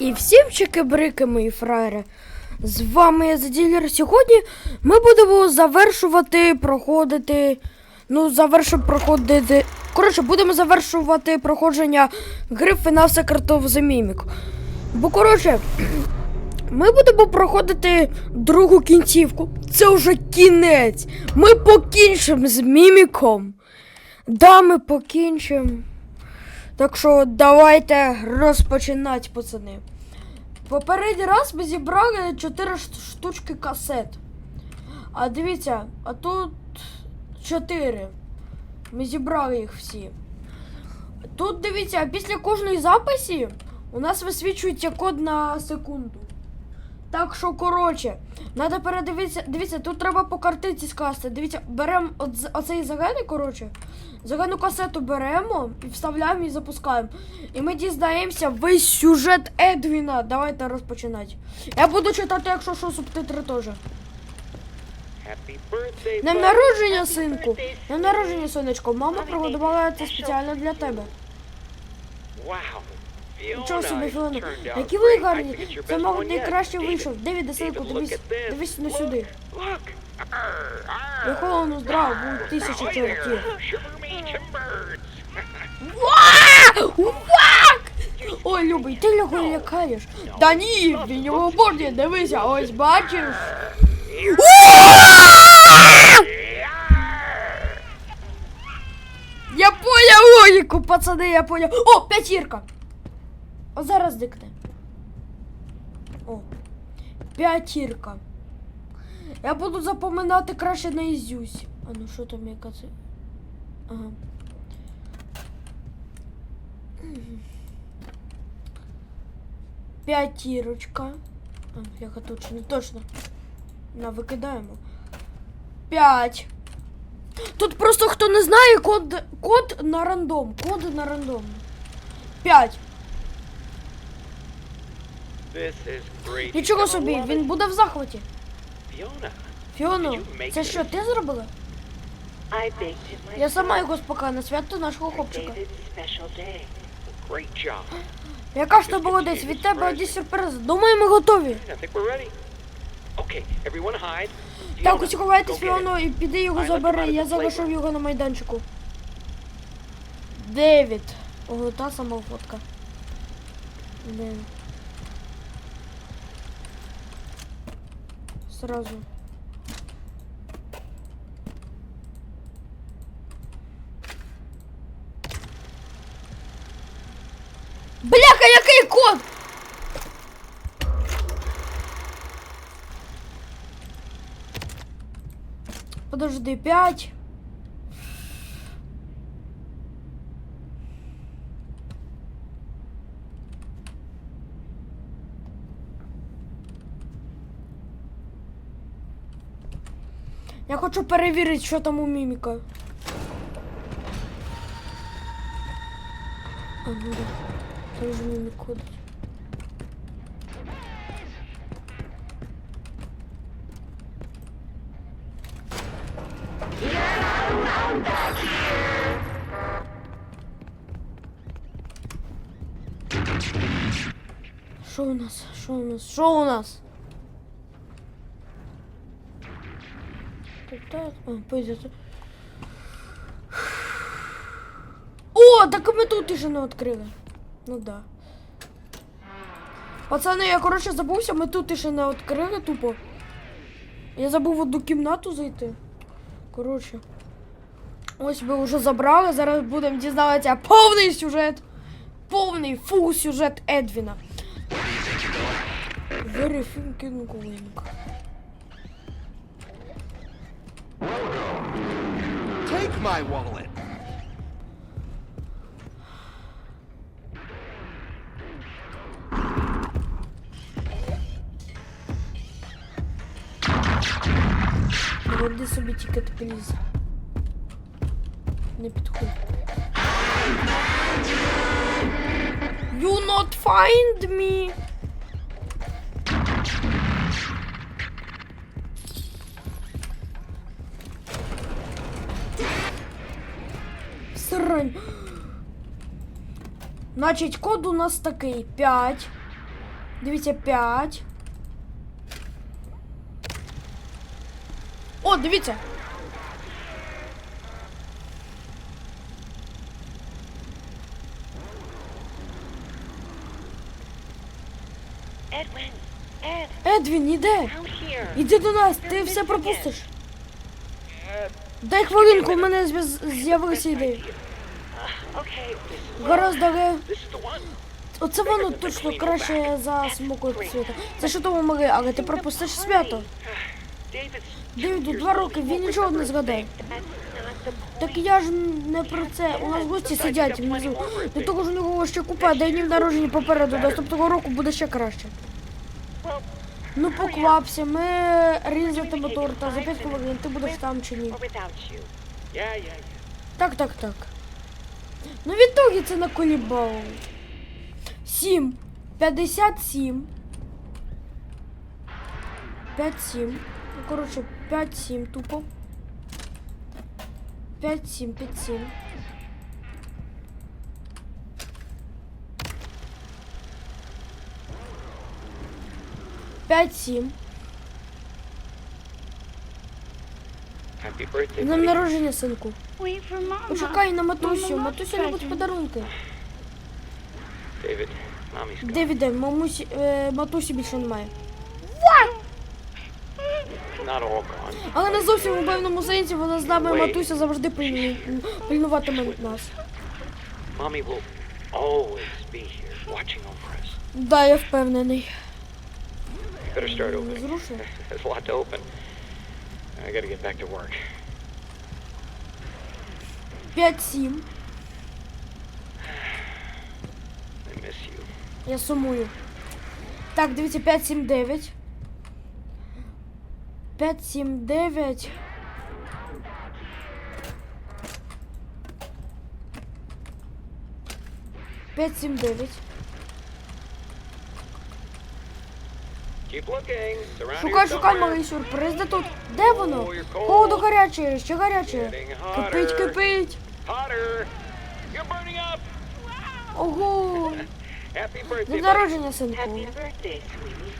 І всім чики-брики, мої фраєри. З вами я Заділер. Сьогодні ми будемо завершувати проходити. Ну, завершимо проходити. Коротше, будемо завершувати проходження гри Secret of the Mimic. Бо, коротше, ми будемо проходити другу кінцівку. Це вже кінець. Ми покінчимо з міміком. Да, ми покінчимо. Так що давайте розпочинати, пацани. Попередній раз ми зібрали 4 штучки касет. А дивіться, а тут 4. Ми зібрали їх всі. Тут дивіться, після кожної записі у нас висвічується код на секунду. Так що, коротше, треба передивитися. Дивіться, тут треба по картинці скласти. Дивіться, беремо оцей загальний, коротше. Загальну касету беремо і вставляємо і запускаємо. І ми дізнаємося весь сюжет Едвіна. Давайте розпочинати. Я буду читати, якщо що, субтитри теж. Днем народження, синку. Днем народження, сонечко. Мама приготувала це спеціально для тебе. Wow. Нічого собі, out Які ви гарні. Це, мабуть, найкраще вийшов. Девіде, синку, David, дивись. Дивись на сюди. Look. Arr, arr. Я холодно здрав, був Arr. тисяча Ahoy there. чуваків. Shiver me timbers. Ва! Вак! Ой, Любий, ти його лякаєш. Та ні, він його в борді, дивися, ось бачиш. Я поняв логіку, пацани, я поняв. О, п'ятірка. О, зараз дикне. О. П'ятірка. Я буду запоминати краще наізюсь. А ну що там яка це? Ага. П'ятірочка. Яка точно, точно. На, викидаємо. П'ять. Тут просто хто не знає код, код на рандом. Код на рандом. П'ять. Нічого собі, він буде в захваті. Fiona, це що, ти зробила? Я сама його спекла на свято нашого хлопчика. Яка ж то молодець, від тебе одні сюрпризи. Думаю, ми готові. Так, усі ховайтесь, get і піди його забери. Я залишив його на майданчику. Девід. Ого, та сама фотка. Сразу. Бляха, який код! Подожди, пять. хочу перевірити, що там у міміка. А, ну да. Там же мімік ходить. Що у нас? Що у нас? Що у нас? Пойдет. О, так ми тут не відкрили. Ну да. Пацани, я коротше забувся, ми тут не відкрили тупо. Я забув в одну кімнату зайти. Коротше. Ось ми вже забрали, зараз будемо дізнаватися повний сюжет. Повний фул сюжет Едвіна. Very thinking Take my wallet. Роди собі тікет, пліз. Не підходь. You not find me. Срань. Значить, код у нас такий 5, Дивіться, 5. О, дивіться. Edwin, Ed, Едвін, іде. Іди до нас, ти все пропустиш. Дай хвилинку, у мене з'явилися ідеї. The one. оце воно точно краще за смокою світа. Це що тому могли, але ти пропустиш свято. Девіду два роки, він нічого не згадає. Так я ж не про це. У нас гості сидять внизу. До того ж у нього ще купа днів народження попереду. Наступного року буде ще краще. Ну поквапся, ми різатимо торта за 5 хвилин. Ти будеш там чи ні? Так, так, так. Ну відтоді це на колібал. 7. 57. 5-7. Ну, коротше, 5-7 тупо. 5-7, 5-7. П'ять сім. Buddy. народження, синку. Wait for mama. Почекай на матусю. Матуся любить подарунки. David, mommy's gone. Девіде, мамусі, е, матусі більше немає. Not all gone. Але не зовсім у певному сенсі вона з нами матуся завжди пильнуватиме нас. Mommy will always be here, watching over us. Да, я впевнений. Better start opening. зрушив. There's a lot to open. I gotta get back to work. 5-7. I miss you. Я сумую. Так, дивіться, 5-7-9. 5-7-9. П'ять сім дев'ять. Шукай, шукай, малий сюрприз. Де тут? Де воно? Cold. Холоду гаряче, ще гаряче. Кипить, кипить. Hotter. You're burning up. Ого. Happy birthday. День народження, синку. Happy birthday, sweetie.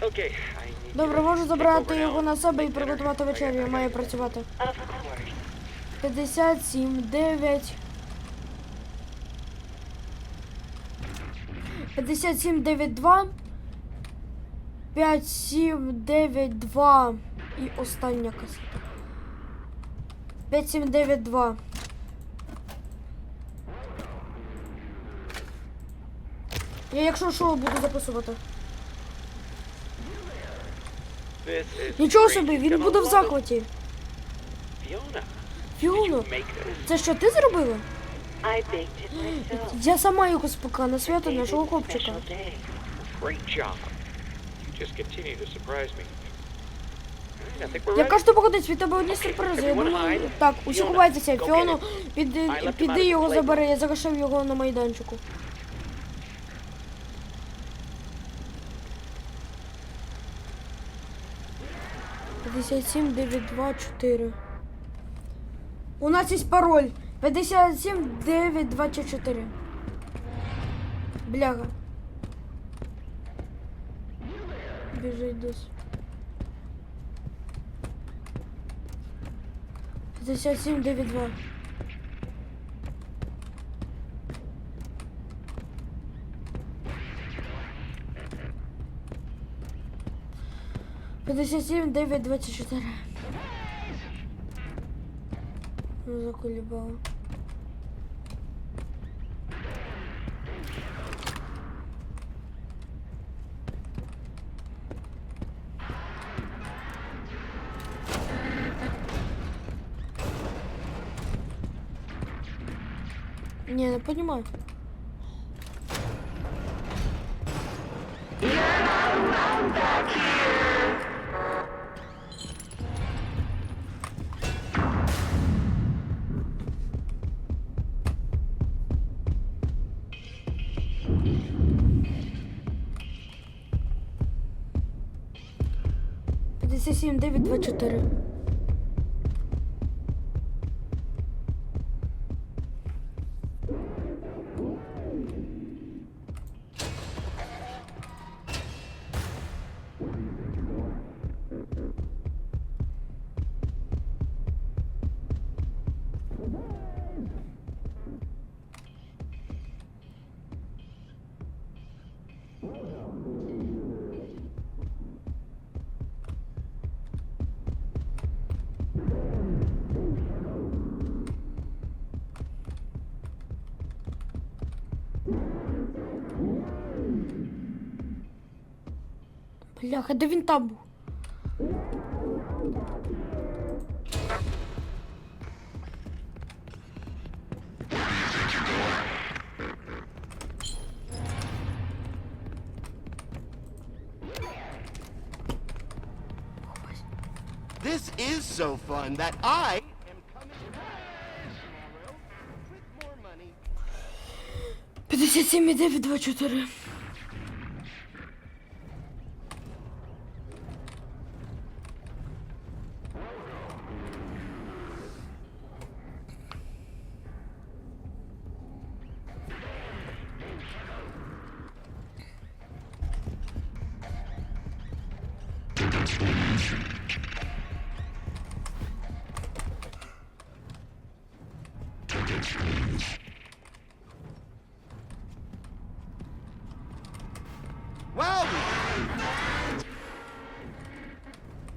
Okay, I need Добре, можу забрати його на себе і приготувати вечерю. Я маю go. працювати. Of course. 57, 9. 57, 9, 2. 5, 7, 9, 2. І остання касета. 5, 7, 9, 2. Я якщо що буду записувати. Нічого собі, він буде в захваті. This. це що ти зробила? Я сама його спекла на свято нашого хлопчика. Great job. You just continue to surprise me. Яка ready. ж то від тебе одні сюрпризи? Я думаю, так, усі ховайтеся, Фіону, піди, піди його забери, я залишив його на майданчику. П'ятдесят сім, дев'ять, два, чотири. У нас є пароль. 57 9 24. Бляга. Біжить десь. 57 9 2. Пятьдесят семь, девять, двадцать четыре. Ну, заколебало. Понимаю. Пятьдесят семь, девять, два, четыре. Бляха, де він там був? This is so fun that I am coming tomorrow with more money. 57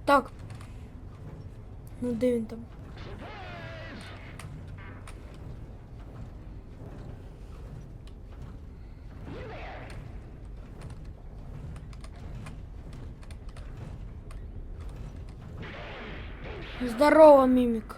Так. Ну де там? Здорово, мимик.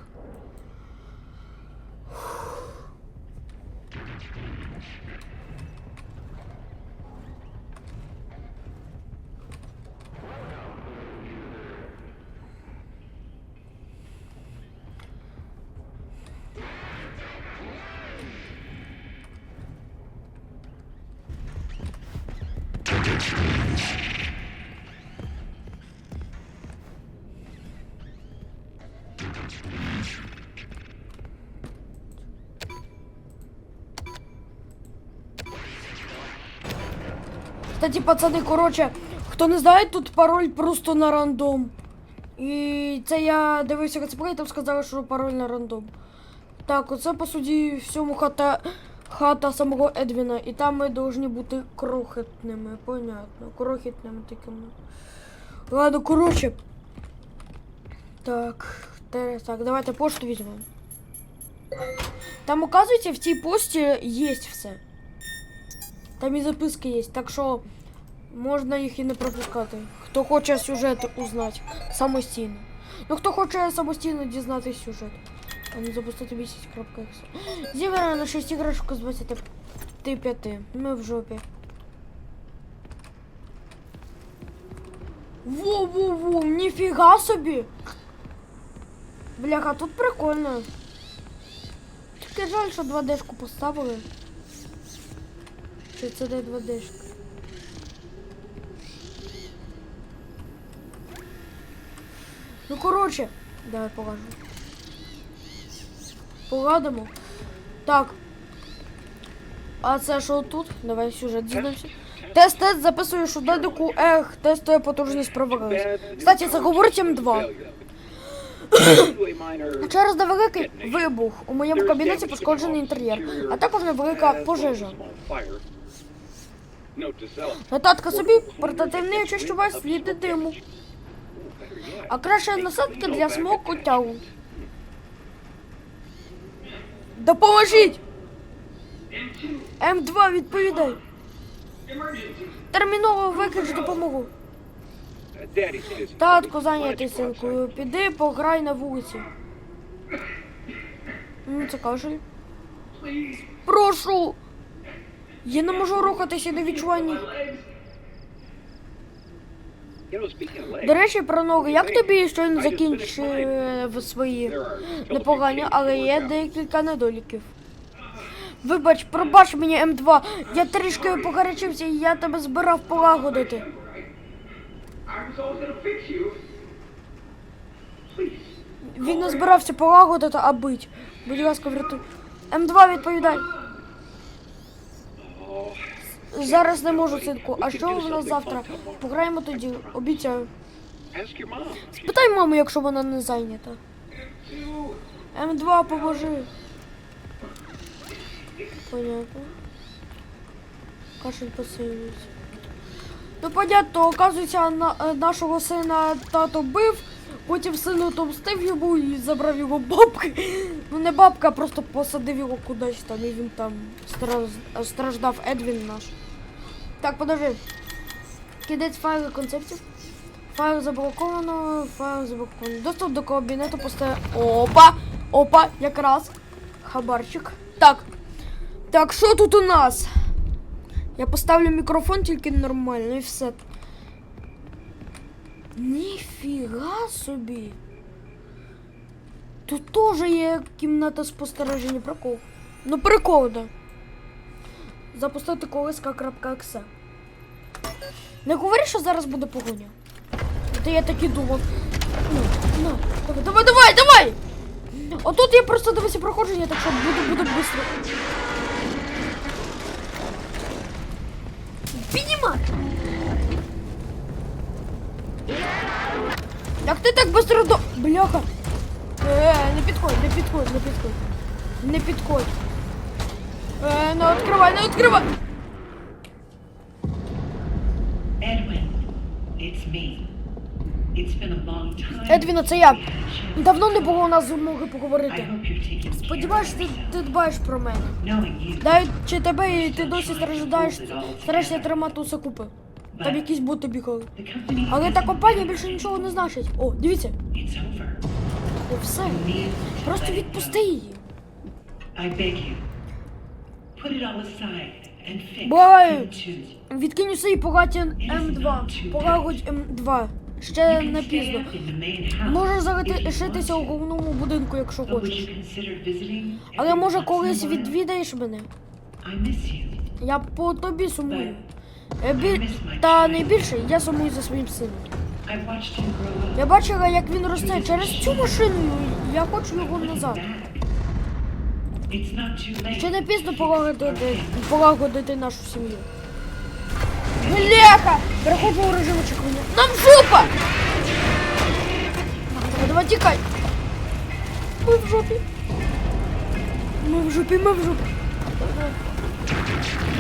Кстати, пацани, коротше, хто не знає, тут пароль просто на рандом. І це я дивився гацеплей, там сказали, що пароль на рандом. Так, оце по суті всьому хата, хата самого Едвіна. І там ми повинні бути крохітними, понятно. Крохітними такими. Ладно, коротше. Так, те- так, давайте пошту візьмемо. Там, оказується, в цій пості є все. Там і записки є, так що Можна їх і не пропускати. Хто хоче сюжет узнати самостійно. Ну хто хоче самостійно дізнатися сюжет. А не запустити місяць.exe. Зібрано на 6 іграшок з 25. Ми в жопі. Во-во-во, ніфіга собі! Бляха, тут прикольно. Тільки жаль, що 2D-шку поставили. Чи це де 2D-шка? Ну, коротше, давай покажу. Погадимо. Так. А це що тут? Давай сюжет дізнаємося. Тест, тест, записуєш у дедику. Ех, тестує потужність провалилась. Кстати, це говорить М2. Через невеликий вибух у моєму кабінеті пошкоджений інтер'єр, а також невелика пожежа. Нотатка собі, портативний очищувач сліди диму. А краще насадки для смоку тягу. Допоможіть! М2 відповідай. Терміново виклич допомогу. Татко зайнятий синкою. Піди пограй на вулиці. Ну, це кашель. Прошу! Я не можу рухатися, не відчуваю ніг. До речі, про ноги. Як тобі щойно закінчив свої непогані, але є декілька недоліків. Вибач, пробач мені М2. Я трішки погарячився і я тебе збирав полагодити. Він не збирався полагодити, а бить. Будь ласка, врятуй. М2 відповідай. Зараз не можу, синку. А що у нас завтра? Пограємо тоді, обіцяю. Спитай маму, якщо вона не зайнята. М2, поможи. Понятно. Кашель посилюється. Ну, понятно, оказується, на, е, нашого сина тато бив, потім син отомстив йому і забрав його бабки. Ну не бабка, а просто посадив його кудись там, і він там страждав Едвін наш. Так, подожди. Кінець файлу концептів. Файл заблоковано, файл заблоковано. Доступ до кабінету поставив. Опа! Опа, якраз. Хабарчик. Так. Так, що тут у нас? Я поставлю мікрофон тільки нормально і все. Ніфіга собі. Тут теж є кімната спостереження. Прикол. Ну прикол, да. Запустити колиска.exe. Не говори, що зараз буде погоня. Та я так і думав. Ну, ну, давай, давай, давай, давай! Отут я просто дивився проходження, так що буду, буду швидко. Піднімай! Як ти так швидко до... Бляха! Е, не підходь, не підходь, не підходь. Не підходь. Е, не відкривай, не відкривай! Edwin, it's me. It's been a long time. Едвіна, це я. Давно не було у нас змоги I поговорити. hope you're taking care Сподіваюсь, ти, ти дбаєш про мене. Knowing you, Даючи тебе і ти досі страждаєш, стараєшся тримати усе купи. Там якісь бути бігали. the company Але та компанія більше нічого не значить. О, дивіться, It's over. і все. Просто відпусти її. I beg you. M2. Відкинь усе і погадь М2. Полагодь М2. Ще не пізно. Можеш залишитися у головному будинку, якщо хочеш. Але може колись відвідаєш мене. Я по тобі сумую. Е, бі- Та найбільше я сумую за своїм сином. Я бачила, як він росте через цю машину. Я хочу його назад. Ще не пізно полагодити, полагодити нашу сім'ю. Бляха! Переходь у режим очікування. Нам жопа! Давай, давай тікай. Ми в жопі. Ми в жопі, ми в жопі.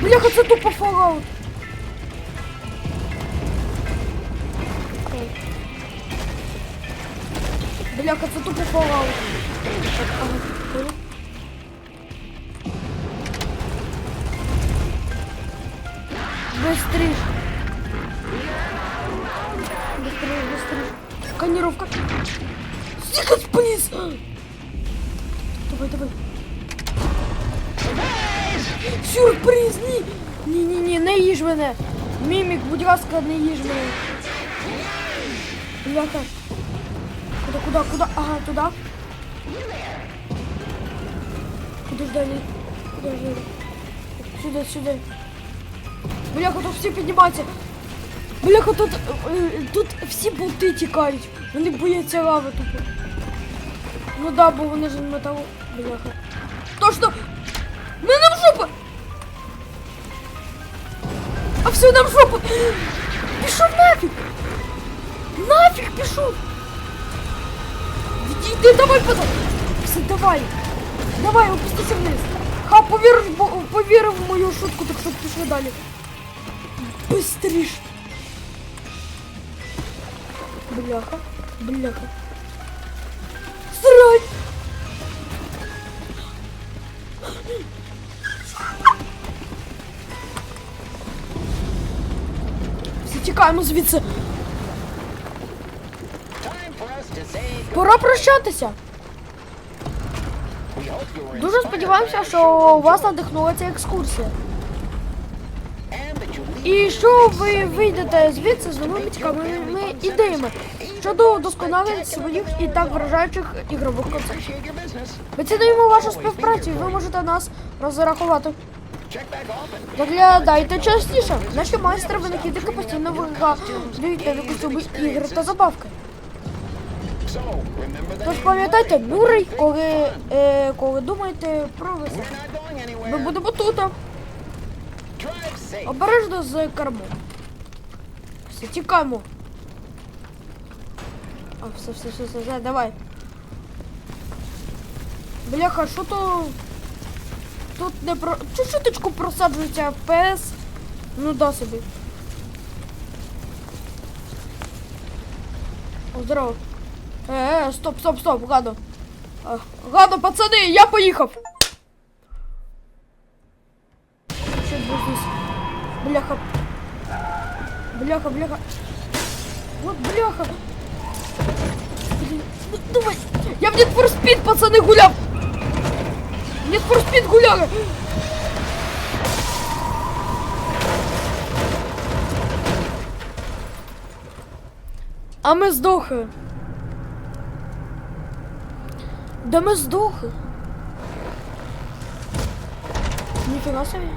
Бляха, це тупо фоллаут. Бляха, це тупо фоллаут. Так, ага, понял. Быстрее. Быстрее, быстрее. Сканировка. Стикать, плиз. Давай, давай. Сюрприз! Ні! Ні, ні, ні, не їж мене. Мімік, будь ласка, не їж мене. Бляха. Куда, куда, куда? Ага, туда. Куда ж далі? Куда ж далі? Сюди, сюди. Бляха, тут всі піднімаються. Бляха, тут, е, тут всі болти тікають. Вони бояться лави тупо. Ну да, бо вони ж метал. Бляха. Точно! Не нам жопа! А все, нам жопа! Пішов нафіг! Нафіг пішов! Відійди, давай потом! Все, давай! Давай, опустися вниз! Ха, повірив, повірив в мою шутку, так що пішли далі. Быстріш! Бляха, бляха. Срань! Всі тікаємо звідси. Пора прощатися. Дуже сподіваємося, що у вас надихнула ця екскурсія. І що ви вийдете звідси з новими цікавими ідеями щодо удосконалення своїх і так вражаючих ігрових концептів. Ми цінуємо вашу співпрацю, і ви можете нас розрахувати. Заглядайте частіше. Наші майстри винахідники постійно вигадують нові костюми ігри та забавки. Тож пам'ятайте, Мюррей, коли, е, коли думаєте про веселе. Ми будемо тут. Обережно з кермом. Все, тікаємо. А, все, все, все, все, все, давай. Бляха, що то... Тут не про... Чуть-чуточку просаджується FPS. Ну да собі. О, здорово. Е, е, стоп, стоп, стоп, гадо. А, Гадо, пацани, я поїхав. Бляха. Бляха, бляха. Вот бляха. Блін, ну давай. Я в Need for Speed, пацани, гуляв. В Need for Speed гуляли. А ми здохли. Да ми здохли. Ніфіга собі.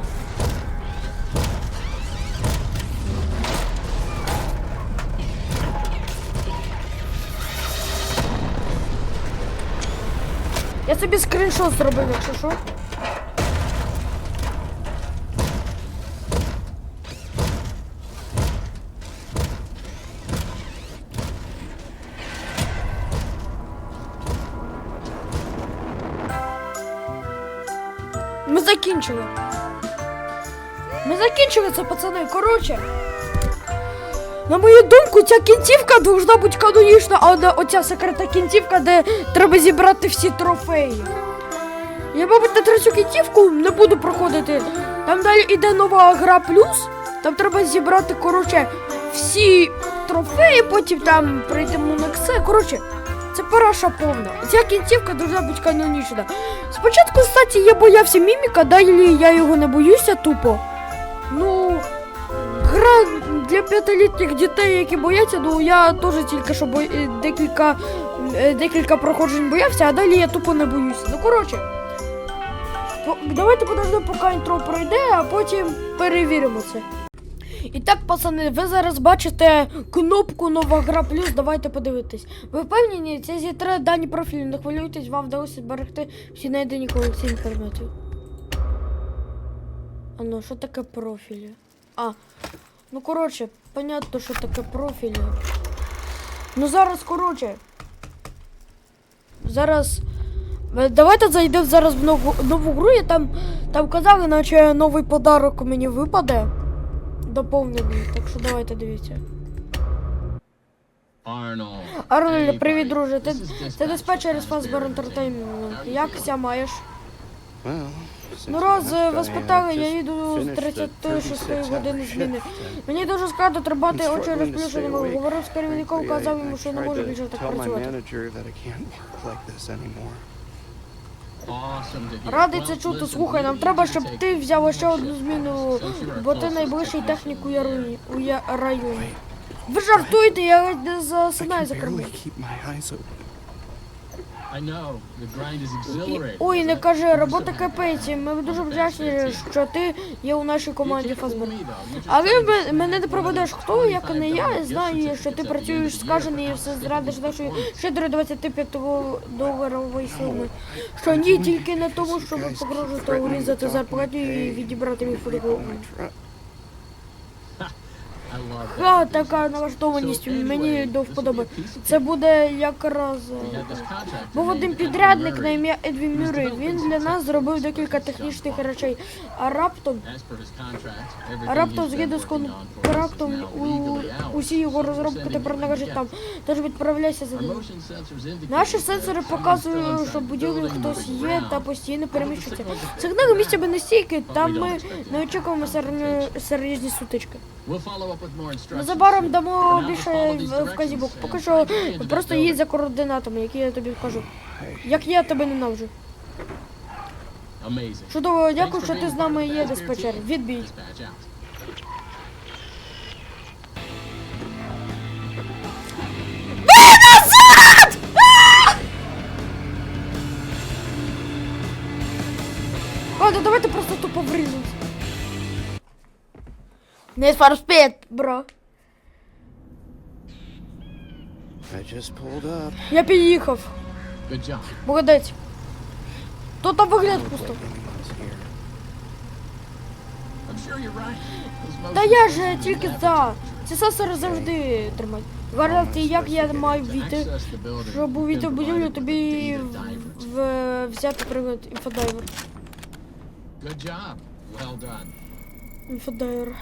Я собі скріншот зробив, якщо що. Ми закінчили. Ми закінчили це, пацани. Коротше. На мою думку, ця кінцівка должна бути канонічна, а не оця секретна кінцівка, де треба зібрати всі трофеї. Я, мабуть, на третю кінцівку не буду проходити. Там далі іде нова гра плюс. Там треба зібрати, коротше, всі трофеї, потім там прийти мунексе. Коротше, це параша повна. Ця кінцівка должна бути канонічна. Спочатку, кстати, я боявся міміка, далі я його не боюся тупо. Ну, гра для п'ятилітніх дітей, які бояться, ну я теж тільки що бо... е, декілька, е, декілька проходжень боявся, а далі я тупо не боюся. Ну коротше. Давайте подождемо, поки інтро пройде, а потім перевіримо це. І так, пацани, ви зараз бачите кнопку Нова гра плюс. Давайте подивитись. Ви впевнені, це зітре дані профілю, не хвилюйтесь, вам вдалося зберегти всі знайдені колекційні предмети. А ну, що таке профілі? А, ну коротше, понятно, що таке профілі. Ну зараз, коротше. Зараз. е, Давайте зайдемо зараз в нову, нову гру. Я там, там казали, наче новий подарок мені випаде. Доповнений. Так що давайте дивіться. Арнольд, привіт, друже. Ти, ти диспетчер із Fazbear Entertainment. Як ся маєш? Ну раз е, ви спитали, я їду з 36 години зміни. Мені дуже складно тримати очі розплющеними. Говорив з керівником, казав йому, що не може більше так працювати. Радий це чути. Слухай, нам треба, щоб ти взяв ще одну зміну, бо ти найближчий технік у, the у я, районі. Ви жартуєте, я ледь не засинаю за кермом. I know, the grind is exhilarating. Ой, не кажи, робота капець. Ми дуже вдячні, що ти є у нашій команді just Але мене не проведеш хто, як не я, знаю, що ти працюєш скажений і все зрадиш нашої performance. щедрої 25 доларової суми. Що ні, тільки не тому, щоб погрожувати урізати зарплату і відібрати мій футбол. Ха, така налаштованість мені до вподоби. Це буде якраз. Е, Був один підрядник на ім'я Едвін Мюррей. Він для нас зробив декілька технічних речей. А раптом, а раптом згідно з контрактом у, усі його розробки тепер належать там. Тож відправляйся за ним. Наші сенсори показують, що будівлі хтось є та постійно переміщується. Сигнали місцями нестійкі, But там ми не очікуємо серйозні сутички. Незабаром дамо більше вказівок. Поки що просто їдь за координатами, які я тобі вкажу. Як я тебе ненавиджу. Чудово, дякую, що ти з нами є, диспетчер. Відбій. Ладно, давайте просто тупо вріземось. Need for speed, бро. I just pulled up. Я під'їхав. Good job. Молодець. То там вигляд пусто. Та я sensors ж will тільки за. Ці сенсори завжди тримають. І як я маю війти, щоб увійти в будівлю, тобі в, взяти прилад інфодайвер. Good job. Well done. Інфодайвер.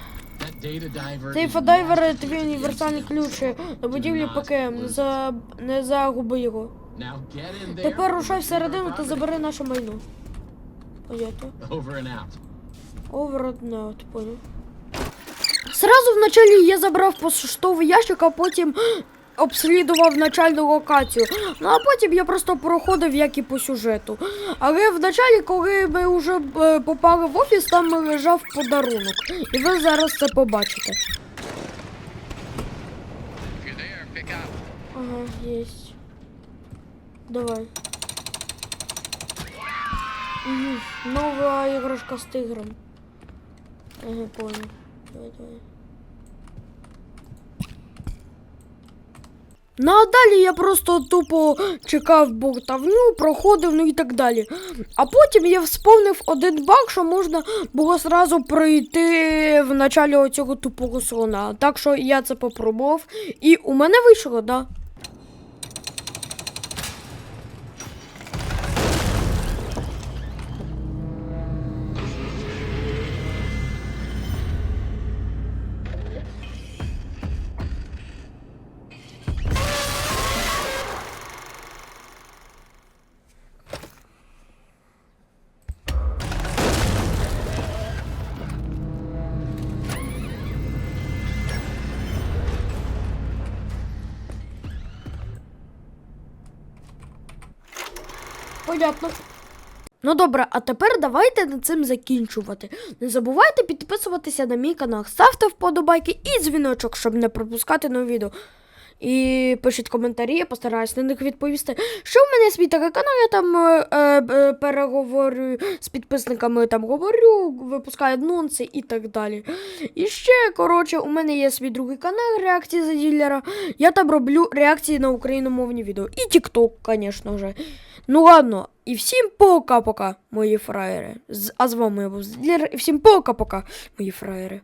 Master твій універсальний ключ на до будівлі Do. Не, за, не загуби його. Тепер рушай всередину та забери наше майно. Понятно. Over and out, понял. Сразу вначале я забрав поштовий ящик, а потім обслідував начальну локацію. Ну а потім я просто проходив як і по сюжету. Але вначалі, коли ми вже е, попали в офіс, там лежав подарунок. І ви зараз це побачите. Ага, єсть. Давай. Нова іграшка з тигром. Ага, понял. Давай, давай. Ну а далі я просто тупо чекав болтавню, проходив, ну і так далі. А потім я вспомнив один баг, що можна було зразу пройти в началі оцього тупого слона. Так що я це попробував. І у мене вийшло, да. Понятно. Ну добре, а тепер давайте над цим закінчувати. Не забувайте підписуватися на мій канал, ставте вподобайки і дзвіночок, щоб не пропускати нові відео. І пишіть коментарі, я постараюсь на них відповісти. Що в мене свій такий канал, я там е, е, переговорю з підписниками, там говорю, випускаю анонси і так далі. І ще, коротше, у мене є свій другий канал реакції за ділера. Я там роблю реакції на україномовні відео. І TikTok, звісно же. Ну ладно, і всім пока-пока, мої фраєри. А з вами я був Злір, і всім пока-пока, мої фраєри.